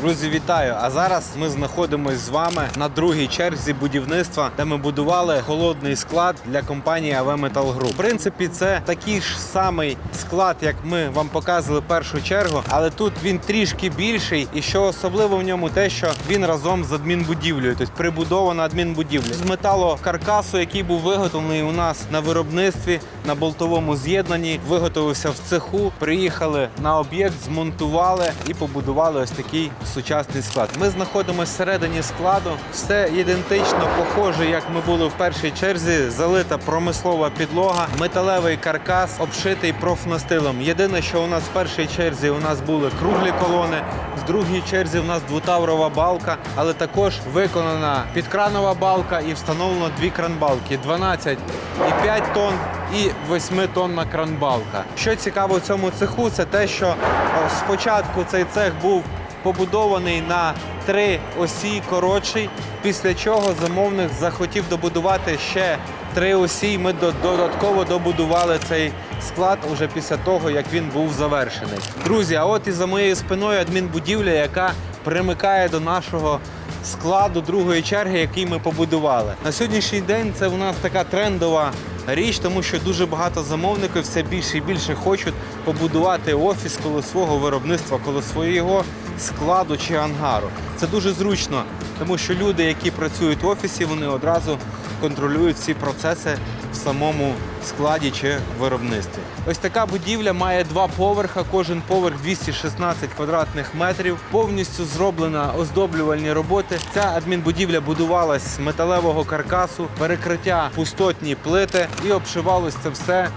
Друзі, вітаю! А зараз ми знаходимося з вами на другій черзі будівництва, де ми будували холодний склад для компанії АВ Metal Group. В принципі, це такий ж самий склад, як ми вам показували першу чергу, але тут він трішки більший. І що особливо в ньому, те, що він разом з адмінбудівлею, тобто прибудована адмінбудівля з металокаркасу, який був виготовлений у нас на виробництві на болтовому з'єднанні, виготовився в цеху. Приїхали на об'єкт, змонтували і побудували ось такий сучасний склад. Ми знаходимося всередині складу. Все ідентично, похоже, як ми були в першій черзі. Залита промислова підлога, металевий каркас, обшитий профнастилом. Єдине, що у нас в першій черзі у нас були круглі колони, в другій черзі у нас двутаврова балка, але також виконана підкранова балка і встановлено дві кранбалки 12,5 тонн і 8 тонна кранбалка. Що цікаво в цьому цеху, це те, що спочатку цей цех був побудований на три осі коротший, після чого замовник захотів добудувати ще три осі. Ми додатково добудували цей склад уже після того, як він був завершений. Друзі, а от і за моєю спиною адмінбудівля, яка примикає до нашого складу другої черги, який ми побудували. На сьогоднішній день це у нас така трендова річ, тому що дуже багато замовників все більше і більше хочуть побудувати офіс коло свого виробництва, коло свого складу чи ангару. Це дуже зручно, тому що люди, які працюють в офісі, вони одразу контролюють всі процеси в самому складі чи виробництві. Ось така будівля має два поверха, кожен поверх 216 квадратних метрів. Повністю зроблена оздоблювальні роботи. Ця адмінбудівля будувалась з металевого каркасу, перекриття пустотні плити і обшивалось це все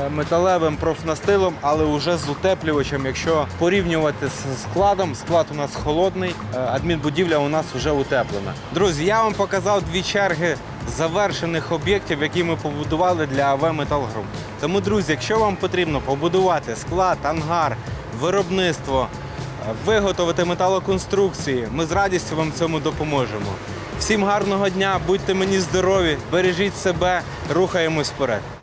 е, металевим профнастилом, але вже з утеплювачем. Якщо порівнювати з складом, склад у нас холодний, е, адмінбудівля у нас вже утеплена. Друзі, я вам показав дві черги завершених об'єктів, які ми побудували для АВ Metal Group. Тому, друзі, якщо вам потрібно побудувати склад, ангар, виробництво, е, виготовити металоконструкції, ми з радістю вам цьому допоможемо. Всім гарного дня, будьте мені здорові, бережіть себе, рухаємось вперед.